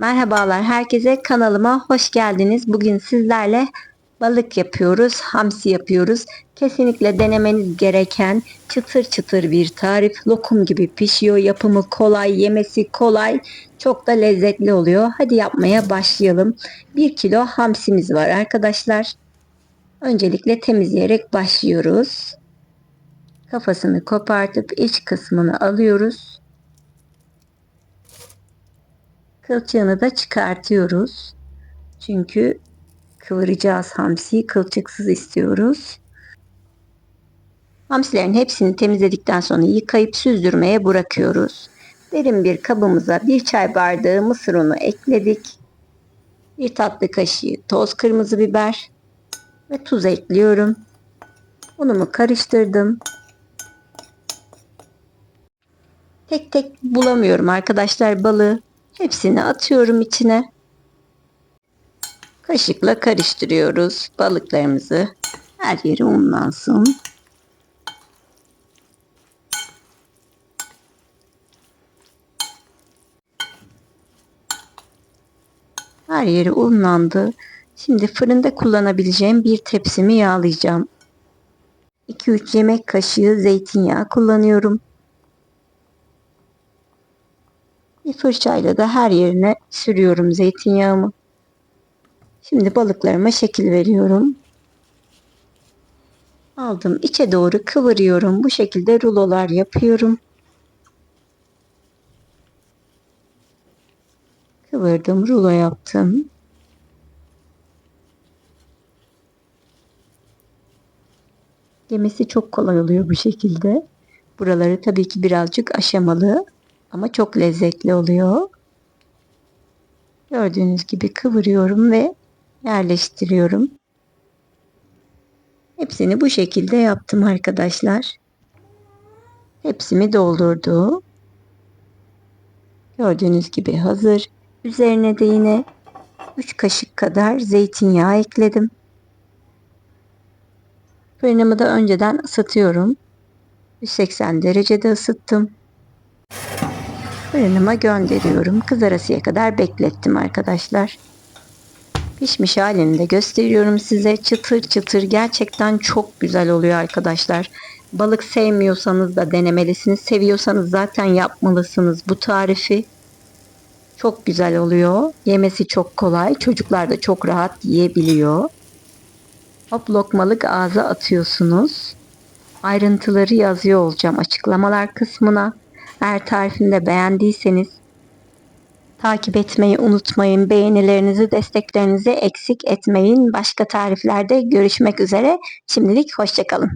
Merhabalar herkese kanalıma hoş geldiniz. Bugün sizlerle balık yapıyoruz, hamsi yapıyoruz. Kesinlikle denemeniz gereken çıtır çıtır bir tarif. Lokum gibi pişiyor, yapımı kolay, yemesi kolay, çok da lezzetli oluyor. Hadi yapmaya başlayalım. 1 kilo hamsimiz var arkadaşlar. Öncelikle temizleyerek başlıyoruz. Kafasını kopartıp iç kısmını alıyoruz. Kılçığını da çıkartıyoruz. Çünkü kıvıracağız hamsiyi kılçıksız istiyoruz. Hamsilerin hepsini temizledikten sonra yıkayıp süzdürmeye bırakıyoruz. Derin bir kabımıza bir çay bardağı mısır unu ekledik. Bir tatlı kaşığı toz kırmızı biber ve tuz ekliyorum. Unumu karıştırdım. Tek tek bulamıyorum arkadaşlar balığı. Hepsini atıyorum içine. Kaşıkla karıştırıyoruz balıklarımızı. Her yeri unlansın. Her yeri unlandı. Şimdi fırında kullanabileceğim bir tepsimi yağlayacağım. 2-3 yemek kaşığı zeytinyağı kullanıyorum. Bir fırçayla da her yerine sürüyorum zeytinyağımı. Şimdi balıklarıma şekil veriyorum. Aldım içe doğru kıvırıyorum. Bu şekilde rulolar yapıyorum. Kıvırdım, rulo yaptım. Yemesi çok kolay oluyor bu şekilde. Buraları tabii ki birazcık aşamalı ama çok lezzetli oluyor. Gördüğünüz gibi kıvırıyorum ve yerleştiriyorum. Hepsini bu şekilde yaptım arkadaşlar. Hepsimi doldurdu. Gördüğünüz gibi hazır. Üzerine de yine 3 kaşık kadar zeytinyağı ekledim. Fırınımı da önceden ısıtıyorum. 180 derecede ısıttım. Fırınıma gönderiyorum. Kızarasıya kadar beklettim arkadaşlar. Pişmiş halini de gösteriyorum size. Çıtır çıtır gerçekten çok güzel oluyor arkadaşlar. Balık sevmiyorsanız da denemelisiniz. Seviyorsanız zaten yapmalısınız bu tarifi. Çok güzel oluyor. Yemesi çok kolay. Çocuklar da çok rahat yiyebiliyor. Hop lokmalık ağza atıyorsunuz. Ayrıntıları yazıyor olacağım açıklamalar kısmına. Eğer tarifini de beğendiyseniz takip etmeyi unutmayın. Beğenilerinizi, desteklerinizi eksik etmeyin. Başka tariflerde görüşmek üzere. Şimdilik hoşçakalın.